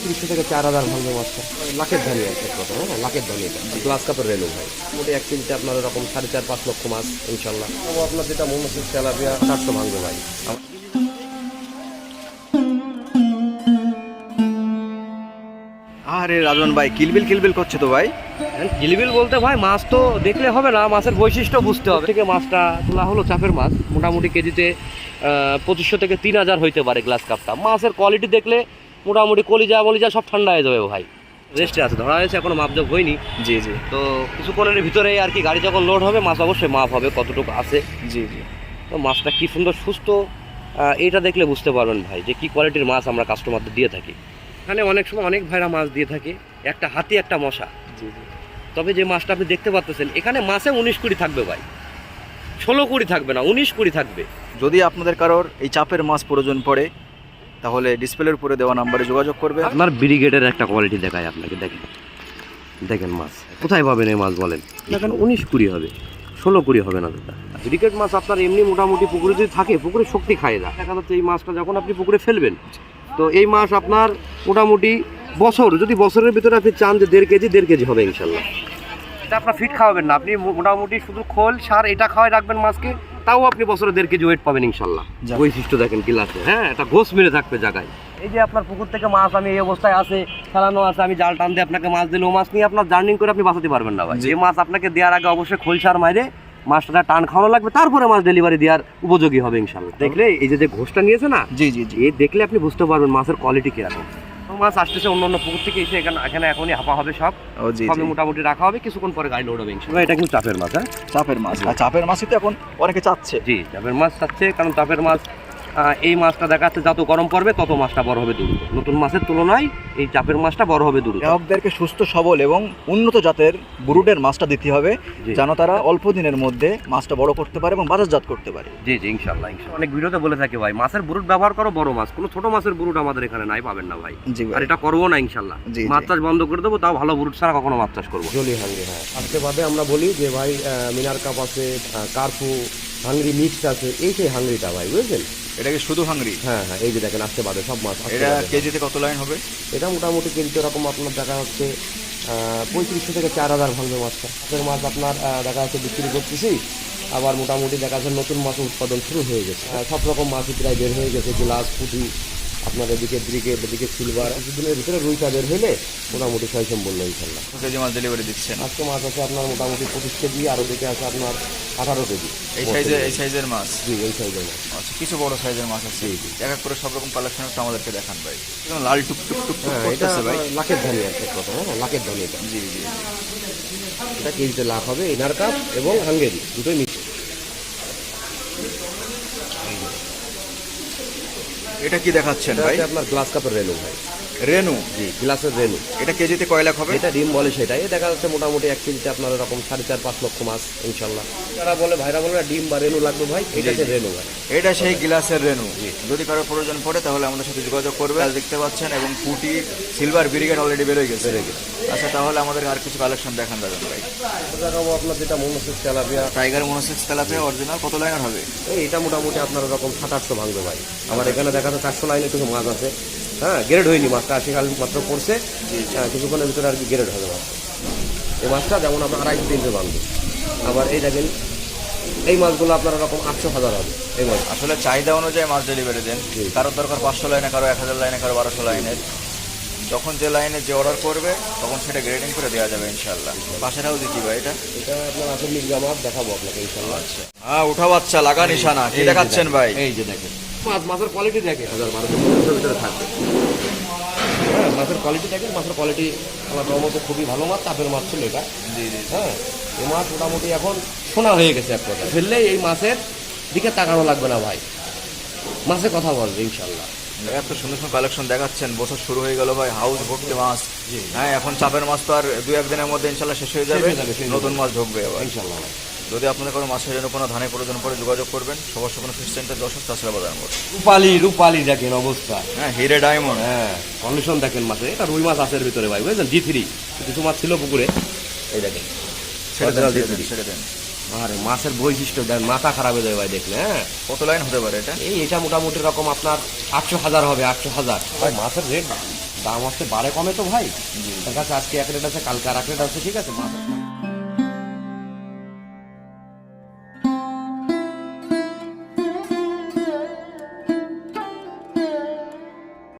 পঁয়ত্রিশশো থেকে চার হাজার ভাঙবে মাছটা লাখের ধানি আছে কথা হ্যাঁ লাখের ধানি এটা। গ্লাস কাপের রেলু ভাই। মোটামুটি এক কেজিতে আপনার এরকম সাড়ে চার পাঁচ লক্ষ মাছ ইনশাল্লাহ। আপনার যেটা মনে হচ্ছে তেলাপিয়া চারশো ভাঙবে ভাই। আরে রাজন ভাই কিলবিল কিলবিল করছে তো ভাই? কিলবিল বলতে ভাই মাছ তো দেখলে হবে না মাছের বৈশিষ্ট্য বুঝতে হবে। থেকে মাছটা তোলা হলো চাপের মাছ মোটামুটি কেজিতে পঁচিশশো থেকে তিন হাজার হইতে পারে গ্লাস কাপটা। মাছের কোয়ালিটি দেখলে মোটামুটি কলিজা বলিজা সব ঠান্ডা হয়ে যাবে ভাই। রেস্টে আছে ধরা হয়েছে এখনও মাপজোক হয়নি। জি জি। তো কিছুক্ষণের ভিতরে আর কি গাড়ি যখন লোড হবে মাছ অবশ্যই মাপ হবে কতটুকু আছে। জি জি। তো মাছটা কি সুন্দর সুস্থ এটা দেখলে বুঝতে পারবেন ভাই যে কি কোয়ালিটির মাছ আমরা কাস্টমারদের দিয়ে থাকি। এখানে অনেক সময় অনেক ভাইরা মাছ দিয়ে থাকে একটা হাতি একটা মশা। জি জি। তবে যে মাছটা আপনি দেখতে পাচ্ছেন এখানে মাছে উনিশ কুড়ি থাকবে ভাই। ষোলো কুড়ি থাকবে না উনিশ কুড়ি থাকবে। যদি আপনাদের কারোর এই চাপের মাছ প্রয়োজন পড়ে তাহলে ডিসপ্লের উপরে দেওয়া নাম্বারে যোগাযোগ করবে। আপনার ব্রিগেডের একটা কোয়ালিটি দেখায় আপনাকে, দেখেন। দেখেন মাছ। কোথায় পাবেন এই মাছ বলেন? দেখেন, উনিশ কুড়ি হবে। ষোলো কুড়ি হবে না দাদা ব্রিগেড মাছ আপনার এমনি মোটামুটি পুকুরে যদি থাকে, পুকুরে শক্তি খায় না। দেখা যাচ্ছে এই মাছটা যখন আপনি পুকুরে ফেলবেন, তো এই মাছ আপনার মোটামুটি বছর, যদি বছরের ভিতরে আপনি চান যে দেড় কেজি দেড় কেজি হবে ইনশাল্লাহ। এটা আপনার ফিট খাওয়াবেন না। আপনি মোটামুটি শুধু খোল, সার, এটা খাওয়াই রাখবেন মাছকে। তাও আপনি বছরে দেড় কেজি ওয়েট পাবেন ইনশাল্লাহ। বৈশিষ্ট্য দেখেন গিলাসে হ্যাঁ? এটা ঘোষ মেরে থাকবে জায়গায়। এই যে আপনার পুকুর থেকে মাছ আমি এই অবস্থায় আছে খেলানো আছে আমি জাল টান দিয়ে আপনাকে মাছ দিলে ও মাছ নিয়ে আপনার জার্নিং করে আপনি বাঁচাতে পারবেন না ভাই। যে মাছ আপনাকে দেওয়ার আগে অবশ্যই খোল সার মাইরে মাছটা টান খাওয়ানো লাগবে তারপরে মাছ ডেলিভারি দেওয়ার উপযোগী হবে ইনশাল্লাহ। দেখলে এই যে ঘোষটা নিয়েছে না জি জি জি। এ দেখলে আপনি বুঝতে পারবেন মাছের কোয়ালিটি কীরকম। মাছ আসতেছে অন্য অন্য পুকুর থেকে এসে এখানে এখানে এখনই হাঁপা হবে সব। সবই মোটামুটি রাখা হবে কিছুক্ষণ পরে গাড়ি লোড হবে এটা কিন্তু চাপের মাছ হ্যাঁ? চাপের মাছ। আর চাপের মাছই তো এখন অনেকে চাচ্ছে। জি চাপের মাছ চাচ্ছে কারণ চাপের মাছ এই মাছটা দেখা যাচ্ছে যত গরম পড়বে তত মাছটা বড় হবে দ্রুত। নতুন মাছের তুলনায় এই চাপের মাছটা বড় হবে দ্রুত। গ্রাহকদেরকে সুস্থ সবল এবং উন্নত জাতের বুরুডের মাছটা দিতে হবে। যেন তারা অল্প দিনের মধ্যে মাছটা বড় করতে পারে এবং বাজারজাত করতে পারে। জি জি ইনশাল্লাহ ইনশাল্লাহ অনেক ভিডিওতে বলে থাকি ভাই মাছের বুরুট ব্যবহার করো বড় মাছ কোনো ছোট মাছের বুরুট আমাদের এখানে নাই পাবেন না ভাই। জি আর এটা করব না ইনশাল্লাহ মাছ চাষ বন্ধ করে দেবো তাও ভালো বুরুট ছাড়া কখনো মাছ চাষ করব জলি হাঙ্গি হ্যাঁ। আজকে বাদে আমরা বলি যে ভাই মিনার কাপ আছে কার্পু হাঙ্গরি মিক্সড আছে এই সেই হাঙ্গরিটা ভাই বুঝলেন এটা কি শুধু হাঙ্গরি? হ্যাঁ হ্যাঁ এই যে দেখেন আজকে বাদে সব মাছ এটা কেজিতে কত লাইন হবে? এটা মোটামুটি কেজিতে এরকম আপনার দেখা হচ্ছে পঁয়ত্রিশশো থেকে চার হাজার ভাঙবে মাছটা। মাছের মাছ আপনার দেখা যাচ্ছে বিক্রি করতেছি আবার মোটামুটি দেখা যাচ্ছে নতুন মাছ উৎপাদন শুরু হয়ে গেছে। সব রকম মাছই প্রায় বের হয়ে গেছে গ্লাস পুঁটি আপনার এদিকে দিকে এদিকে সিলভার কিছুদিনের ভিতরে রুইটা বের হইলে মোটামুটি ছয় সম্বল ইনশাল্লাহ। কেজি মাছ ডেলিভারি দিচ্ছেন। আজকে মাছ আছে আপনার মোটামুটি পঁচিশ কেজি আর ওদিকে আছে আপনার আঠারো কেজি। এই সাইজের এই সাইজের মাছ? জি এই সাইজের মাছ। আচ্ছা কিছু বড় সাইজের মাছ আছে। এক এক করে সব রকম কালেকশন একটু আমাদেরকে দেখান ভাই। লাল টুক টুক টুক হ্যাঁ এটা ভাই। লাখের ধানি আছে কথা হ্যাঁ লাখের ধানি এটা। জি জি এটা কেজিতে লাখ হবে ইনার কাপ এবং হাঙ্গেরি দুটোই মিক্স এটা কি দেখাচ্ছেন ভাই? আপনার গ্লাস কাপের রেনু ভাই। রেনু জি গ্লাসের রেনু এটা কেজিতে কয় লাখ হবে? এটা ডিম বলে সেটাই। দেখা যাচ্ছে মোটামুটি এক কেজিতে আপনার এরকম সাড়ে চার পাঁচ লক্ষ মাছ ইনশাল্লাহ। যারা বলে ভাইরা বলে ডিম বা রেনু লাগবে ভাই এটা হচ্ছে রেনু ভাই। এটা সেই গ্লাসের রেনু যদি কারও প্রয়োজন পড়ে তাহলে আমাদের সাথে যোগাযোগ করবে। আর দেখতে পাচ্ছেন এবং পুটি সিলভার ব্রিগেড অলরেডি বেরোয় গেছে। আচ্ছা তাহলে আমাদের আর কিছু কালেকশন দেখান দাদা ভাই। দেখাবো আপনার যেটা monosex tilapia. Tiger monosex tilapia original কত লাইনার হবে? এই এটা মোটামুটি আপনার এরকম সাত আটশো ভাঙবে ভাই। আমার এখানে দেখা যাচ্ছে চারশো লাইনে কিছু মাছ আছে। হ্যাঁ গ্রেড হয়নি মাছটা আশি কাল মাত্র পড়ছে। হ্যাঁ, কিছুক্ষণের ভিতরে আর কি গ্রেড হবে মাছ এই মাছটা যেমন আপনার আড়াইশো তিনশো ভাঙবে আবার এই দেখেন এই মাছগুলো আপনার এরকম আটশো হাজার হবে এই মাছ। আসলে চাহিদা অনুযায়ী মাছ ডেলিভারি দেন। জি। কারোর দরকার পাঁচশো লাইনে কারও এক হাজার লাইনে কারও বারোশো লাইনের যখন যে লাইনে যে অর্ডার করবে তখন সেটা গ্রেডিং করে দেওয়া যাবে ইনশাল্লাহ পাশের হাউস কি ভাই এটা? এটা আপনার মির্গা মাছ দেখাবো আপনাকে ইনশাল্লাহ আচ্ছা। হ্যাঁ উঠা বাচ্চা লাগা নিশানা। কি দেখাচ্ছেন ভাই? এই যে দেখেন। মাছ মাছের কোয়ালিটি দেখে হাজার বারোশো পনেরোশোর ভিতরে থাকবে। মাছের কোয়ালিটি দেখেন মাছের কোয়ালিটি আমার রহমতে খুবই ভালো মাছ তাপের মাছ ছিল এটা। হ্যাঁ এই মাছ মোটামুটি এখন সোনা হয়ে গেছে এক কথা ফেললে এই মাছের দিকে তাকানো লাগবে না ভাই। মাছে কথা বলবে ইনশাল্লাহ এত সুন্দর সুন্দর কালেকশন দেখাচ্ছেন বছর শুরু হয়ে গেল ভাই হাউস ভর্তি মাছ। হ্যাঁ এখন চাপের মাছ তো আর দু একদিনের মধ্যে ইনশাল্লাহ শেষ হয়ে যাবে। নতুন মাছ ঢুকবে ইনশাল্লাহ ভাই। যদি আপনাদের কোনো মাছের জন্য কোনো ধানের প্রয়োজন পড়ে যোগাযোগ করবেন। সবার কোনো ফিশ সেন্টার যশোর চাষরা বাজার মোড়। রূপালি রূপালি দেখেন অবস্থা। হ্যাঁ হিরে ডায়মন্ড। হ্যাঁ কন্ডিশন দেখেন মাছে এটা রুই মাছ আছে ভিতরে ভাই বুঝলেন জি থ্রি কিছু মাছ ছিল পুকুরে। এই দেখেন। ছেড়ে দেন original ছেড়ে দেন, জি3 ছেড়ে দেন। আরে মাছের বৈশিষ্ট্য দেন মাথা খারাপ হয়ে যায় ভাই দেখলে হ্যাঁ? কত লাইন হতে পারে এটা? এই এটা মোটামুটি রকম আপনার আটশো হাজার হবে আটশো হাজার। ভাই মাছের রেট দাম হচ্ছে বারে কমে তো ভাই। তার কাছে আজকে এক রেট আছে কালকে আর এক রেট আছে ঠিক আছে? মাছ